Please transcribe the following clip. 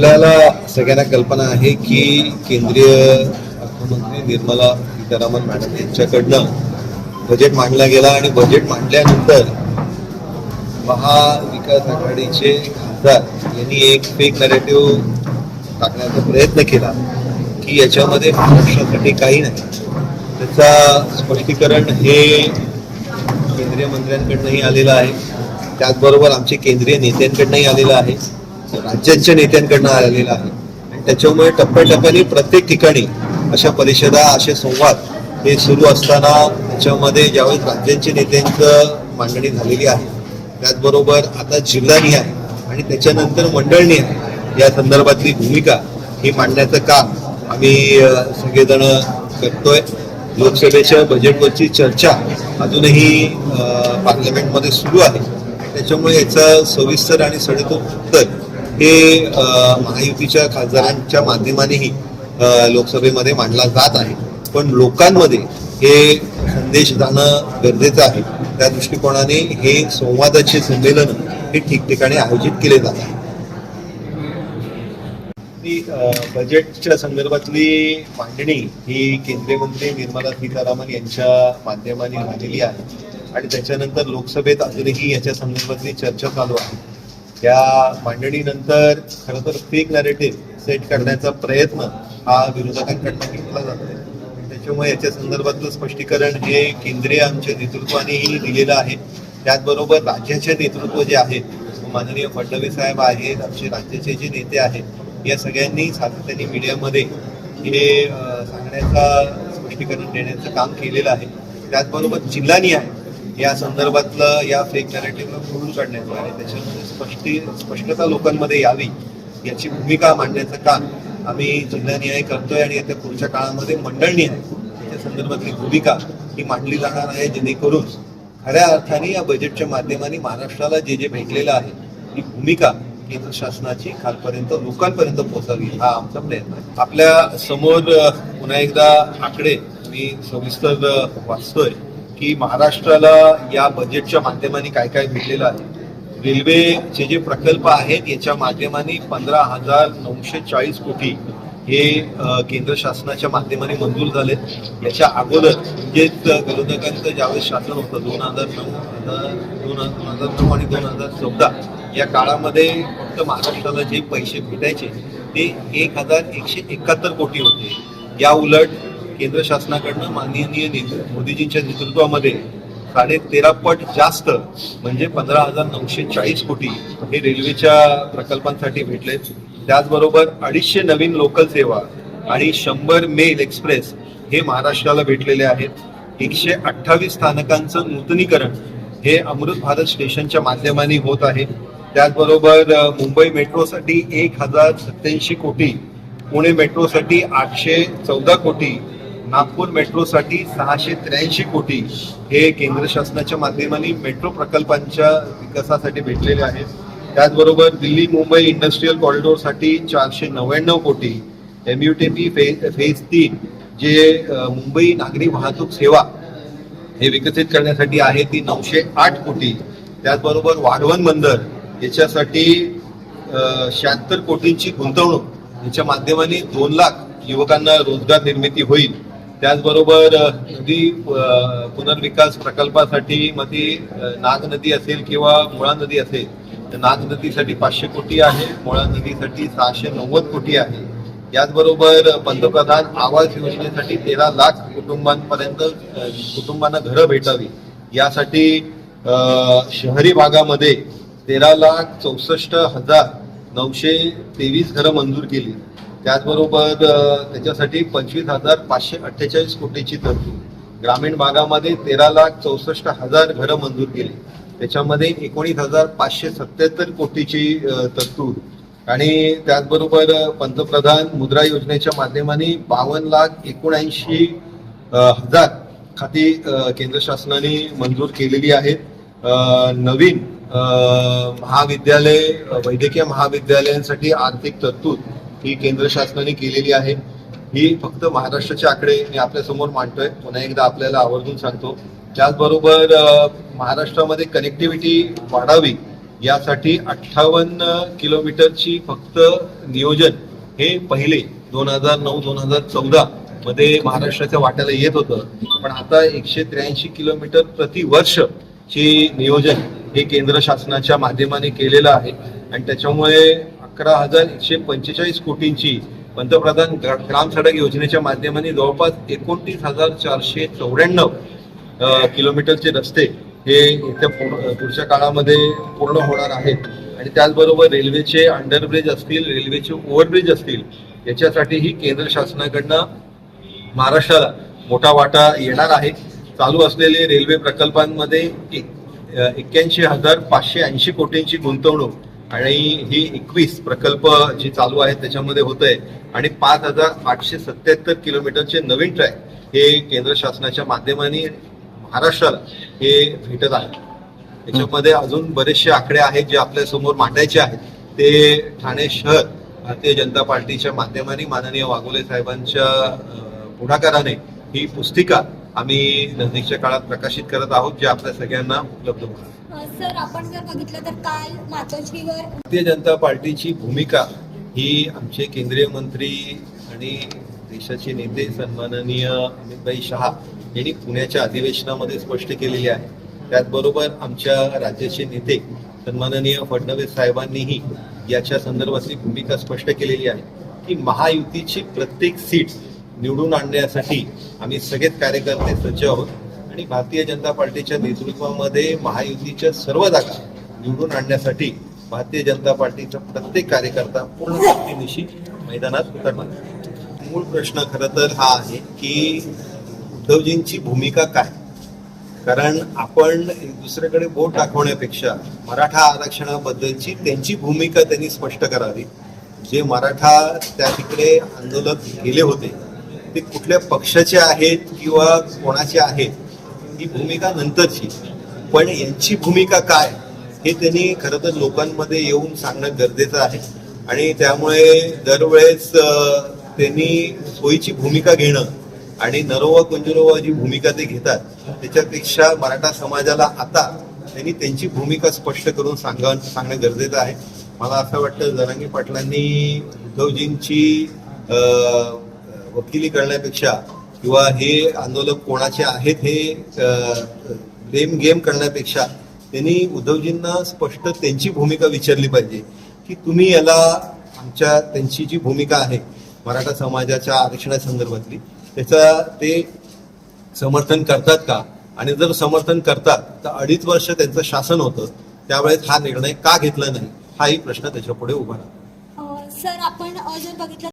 आपल्याला सगळ्यांना कल्पना आहे की केंद्रीय अर्थमंत्री निर्मला सीतारामन मॅडम यांच्याकडनं बजेट मांडला गेला आणि बजेट मांडल्यानंतर महाविकास आघाडीचे खासदार यांनी एक फेक नरेटिव्ह टाकण्याचा प्रयत्न केला की याच्यामध्ये महाराष्ट्रासाठी काही नाही. त्याचा स्पष्टीकरण हे केंद्रीय मंत्र्यांकडनंही आलेलं आहे. त्याचबरोबर आमचे केंद्रीय नेत्यांकडनंही आलेलं आहे. राज्यांच्या नेत्यांकडनं आलेलं आहे. आणि त्याच्यामुळे टप्प्याटप्प्याने प्रत्येक ठिकाणी अशा परिषदा असे संवाद हे सुरू असताना त्याच्यामध्ये ज्यावेळेस राज्यांच्या नेत्यांचं मांडणी झालेली आहे त्याचबरोबर आता जिल्हानी आहे आणि त्याच्यानंतर मंडळनी आहे. या संदर्भातली भूमिका ही मांडण्याचं काम आम्ही सगळेजण करतोय. लोकसभेच्या बजेटवरची चर्चा अजूनही पार्लमेंटमध्ये सुरू आहे. त्याच्यामुळे याचं सविस्तर आणि सडेतोड उत्तर हे महायुतीच्या खासदारांच्या माध्यमानेही लोकसभेमध्ये मांडला जात आहे. पण लोकांमध्ये हे संदेश जाणं गरजेचं आहे. त्या दृष्टिकोनाने हे संवादाचे संमेलन हे ठिकठिकाणी आयोजित केले जात आहे. बजेटच्या संदर्भातली मांडणी ही केंद्रीय मंत्री निर्मला सीतारामन यांच्या माध्यमाने झालेली आहे. आणि त्याच्यानंतर लोकसभेत अजूनही याच्या संदर्भातली चर्चा चालू आहे. त्या मांडणीनंतर खरं तर फेक नॅरेटिव्ह सेट करण्याचा प्रयत्न हा विरोधकांकडनं घेतला जातोय. त्याच्यामुळे याच्या संदर्भातलं स्पष्टीकरण हे केंद्रीय आमच्या नेतृत्वानेही दिलेलं आहे. त्याचबरोबर राज्याचे नेतृत्व जे आहे माननीय फडणवीस साहेब आहेत आमचे राज्याचे जे नेते आहेत या सगळ्यांनी सातत्याने मीडियामध्ये हे सांगण्याचा स्पष्टीकरण देण्याचं काम केलेलं आहे. त्याचबरोबर जिल्हानी आहे या संदर्भातलं या फेक नॅरेटिव्हला खोडून काढण्याचं आणि त्याच्यामध्ये स्पष्टी स्पष्टता लोकांमध्ये यावी याची भूमिका मांडण्याचं काम आम्ही जिल्हानिहाय करतोय आणि आता पुढच्या काळामध्ये मंडळनी आहे त्याच्या संदर्भातली भूमिका ही मांडली जाणार आहे जेणेकरून खऱ्या अर्थाने या बजेटच्या माध्यमाने महाराष्ट्राला जे जे भेटलेलं आहे ही भूमिका केंद्र शासनाची खालपर्यंत लोकांपर्यंत पोहोचावी हा आमचा प्रयत्न आहे. आपल्यासमोर पुन्हा एकदा आकडे मी सविस्तर वाचतोय. की महाराष्ट्राला या बजेटच्या माध्यमाने काय काय भेटलेलं आहे? रेल्वेचे जे प्रकल्प आहेत याच्या माध्यमाने पंधरा हजार नऊशे चाळीस कोटी हे केंद्र शासनाच्या माध्यमाने मंजूर झालेत याच्या अगोदर म्हणजेच विरोधकांचं ज्यावेळेस शासन होतं दोन हजार नऊ हजार दोन दोन हजार नऊ आणि दोन हजार चौदा या काळामध्ये फक्त महाराष्ट्राला जे पैसे भेटायचे ते एक हजार एकशे एकाहत्तर कोटी होते. या उलट केंद्र शासनाकडनं माननीय मोदीजींच्या नेतृत्वामध्ये साडे तेरा पट जास्त म्हणजे पंधरा हजार नऊशे चाळीस कोटी हे रेल्वेच्या प्रकल्पांसाठी भेटले. त्याचबरोबर अडीचशे नवीन लोकल सेवा आणि शंभर मेल एक्सप्रेस हे महाराष्ट्राला भेटलेले आहेत. एकशे अठ्ठावीस स्थानकांचं नूतनीकरण हे अमृत भारत स्टेशनच्या माध्यमाने होत आहे. त्याचबरोबर मुंबई मेट्रोसाठी एक हजार सत्याऐंशी कोटी पुणे मेट्रोसाठी आठशे चौदा कोटी नागपूर मेट्रोसाठी सहाशे त्र्याऐंशी कोटी हे केंद्र शासनाच्या माध्यमाने मेट्रो प्रकल्पांच्या विकासासाठी भेटलेले आहेत. त्याचबरोबर दिल्ली मुंबई इंडस्ट्रीयल कॉरिडॉरसाठी चारशे नव्याण्णव कोटी M U T P phase phase तीन जे मुंबई नागरी वाहतूक सेवा हे विकसित करण्यासाठी आहे ती नऊशे आठ कोटी. त्याचबरोबर वाढवण बंदर याच्यासाठी शहात्तर कोटींची गुंतवणूक याच्या माध्यमाने दोन लाख युवकांना रोजगार निर्मिती होईल. त्याचबरोबर नदी पुनर्विकास प्रकल्पासाठी मध्ये नाग नदी असेल किंवा मुळा नदी असेल तर नाग नदीसाठी पाचशे कोटी आहे मुळा नदीसाठी सहाशे नव्वद कोटी आहे. याचबरोबर पंतप्रधान आवास योजनेसाठी तेरा लाख कुटुंबांपर्यंत कुटुंबांना घरं भेटावी. यासाठी शहरी भागामध्ये तेरा लाख चौसष्ट हजार नऊशे तेवीस घरं मंजूर केली. त्याचबरोबर त्याच्यासाठी पंचवीस हजार पाचशे अठ्ठेचाळीस कोटीची तरतूद. ग्रामीण भागामध्ये तेरा लाख चौसष्ट हजार घरं मंजूर केली. त्याच्यामध्ये एकोणीस हजार पाचशे सत्याहत्तर कोटीची तरतूद. आणि त्याचबरोबर पंतप्रधान मुद्रा योजनेच्या माध्यमाने बावन्न लाख एकोणऐंशी हजार खाती केंद्र शासनाने मंजूर केलेली आहेत. नवीन महाविद्यालय वैद्यकीय महाविद्यालयांसाठी आर्थिक तरतूद. ही केंद्र शासनाने केलेली आहे. ही फक्त महाराष्ट्राचे आकडे मी आपल्यासमोर मांडतोय. पुन्हा एकदा आपल्याला आवर्जून सांगतो. त्याचबरोबर महाराष्ट्रामध्ये कनेक्टिव्हिटी वाढावी यासाठी अठ्ठावन्न किलोमीटरची फक्त नियोजन हे पहिले दोन हजार नऊ दोन हजार चौदा मध्ये महाराष्ट्राच्या वाट्याला येत होतं. पण आता एकशे त्र्याऐंशी किलोमीटर प्रतिवर्ष ची नियोजन हे केंद्र शासनाच्या माध्यमाने केलेलं आहे. आणि त्याच्यामुळे अकरा हजार एकशे पंचेचाळीस कोटींची पंतप्रधान ग्रा- ग्राम सडक योजनेच्या माध्यमाने जवळपास एकोणतीस हजार चारशे चौऱ्याण्णव किलोमीटरचे रस्ते हे इथं पुढच्या काळामध्ये पूर्ण होणार आहेत. आणि त्याचबरोबर रेल्वेचे अंडरब्रिज असतील रेल्वेचे ओव्हरब्रिज असतील याच्यासाठीही केंद्र शासनाकडनं महाराष्ट्राला मोठा वाटा येणार आहे. चालू असलेले रेल्वे प्रकल्पांमध्ये एक्क्याऐंशी हजार पाचशे ऐंशी कोटींची गुंतवणूक आणि ही एकवीस प्रकल्प जी चालू आहेत त्याच्यामध्ये होत आहे आणि पाच हजार आठशे सत्याहत्तर किलोमीटरचे नवीन ट्रॅक हे केंद्र शासनाच्या माध्यमाने महाराष्ट्राला हे भेटत आहे. त्याच्यामध्ये अजून बरेचसे आकडे आहेत जे आपल्यासमोर मांडायचे आहेत. ते ठाणे शहर भारतीय जनता पार्टीच्या माध्यमाने माननीय वाघोले साहेबांच्या पुढाकाराने ही पुस्तिका आम्ही नजीकच्या काळात प्रकाशित करत आहोत जे आपल्या सगळ्यांना उपलब्ध होणार सर आपण जर बघितलं तर काल मातोश्रीवर भारतीय जनता पार्टीची भूमिका ही आमचे केंद्रीय मंत्री आणि देशाचे नेते सन्माननीय अमितभाई शहा यांनी पुण्याच्या अधिवेशनामध्ये स्पष्ट केलेली आहे. त्याचबरोबर आमच्या राज्याचे नेते सन्माननीय फडणवीस साहेबांनीही याच्या संदर्भातली भूमिका स्पष्ट केलेली आहे की महायुतीची प्रत्येक सीट निवडून आणण्यासाठी आम्ही सगळेच कार्यकर्ते सज्ज आहोत. आणि भारतीय जनता पार्टीच्या नेतृत्वामध्ये महायुतीच्या सर्व जागा निवडून आणण्यासाठी भारतीय जनता पार्टीचा प्रत्येक कार्यकर्ता पूर्ण शक्तीनिशी मैदानात उतरणार मूळ प्रश्न खरं तर हा आहे की उद्धवजींची भूमिका काय? कारण आपण दुसऱ्याकडे बोट दाखवण्यापेक्षा मराठा आरक्षणाबद्दलची त्यांची भूमिका त्यांनी स्पष्ट करावी. जे मराठा त्या तिकडे आंदोलक गेले होते ते कुठल्या पक्षाचे आहेत किंवा कोणाचे आहेत ही भूमिका नंतरची. पण यांची भूमिका काय हे त्यांनी खरं तर लोकांमध्ये येऊन सांगणं गरजेचं आहे. आणि त्यामुळे दरवेळेस त्यांनी सोयीची भूमिका घेणं आणि नरोवा कुंजरोवा जी भूमिका ते घेतात त्याच्यापेक्षा मराठा समाजाला आता त्यांनी त्यांची भूमिका स्पष्ट करून सांगा सांगणं गरजेचं आहे. मला असं वाटतं जरांगी पाटलांनी उद्धवजींची वकिली करण्यापेक्षा किंवा हे आंदोलक कोणाचे आहेत हे गेम गेम करण्यापेक्षा त्यांनी उद्धवजींना स्पष्ट त्यांची भूमिका विचारली पाहिजे की तुम्ही याला आमच्या त्यांची जी भूमिका आहे मराठा समाजाच्या आरक्षणासंदर्भातली त्याचा ते समर्थन करतात का? आणि जर समर्थन करतात तर अडीच वर्ष त्यांचं शासन होतं त्यावेळेस हा निर्णय का घेतला नाही? हाही प्रश्न त्याच्या पुढे उभा राहतो. सर आपण जर बघितलं